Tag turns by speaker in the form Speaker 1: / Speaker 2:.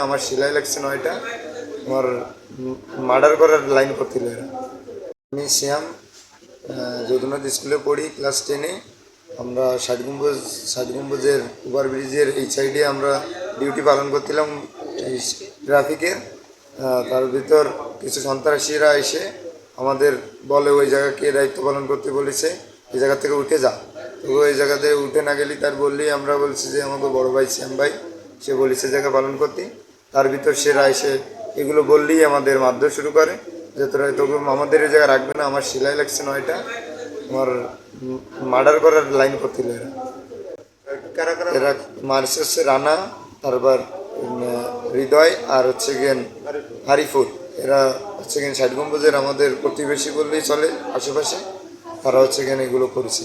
Speaker 1: না, আমার সেলাই লাগছে নয়টা আমার মার্ডার করার লাইন এরা। আমি শ্যাম যদুনাথ স্কুলে পড়ি ক্লাস টেনে আমরা ষাট গম্বুজ ষাট গম্বুজের ওভার ব্রিজের এই সাইডে আমরা ডিউটি পালন করছিলাম ট্রাফিকের তার ভিতর কিছু সন্ত্রাসীরা এসে আমাদের বলে, ওই জায়গাকে দায়িত্ব পালন করতে বলেছে? এই জায়গা থেকে উঠে যা। তো ওই জায়গাতে উঠে না গেলি তার বললেই আমরা বলছি যে, আমাকে বড় ভাই শ্যাম ভাই, সে বলেছে জায়গা পালন করতে। তার ভিতর সেরা এসে এগুলো বললেই আমাদের মারধর শুরু করে। যে তোরা তোকে আমাদের এই জায়গায় রাখবে না আমার সেলাই লাগছে নয়টা। আমার মার্ডার করার লাইন করছিল এরা এরা মারছে হচ্ছে রানা তারপর হৃদয় আর হচ্ছে গিয়ে হারিফুল এরা হচ্ছে গিয়ে ষাট গম্বুজের আমাদের প্রতিবেশী বললেই চলে আশেপাশে। তারা হচ্ছে গিয়ে এগুলো করেছে।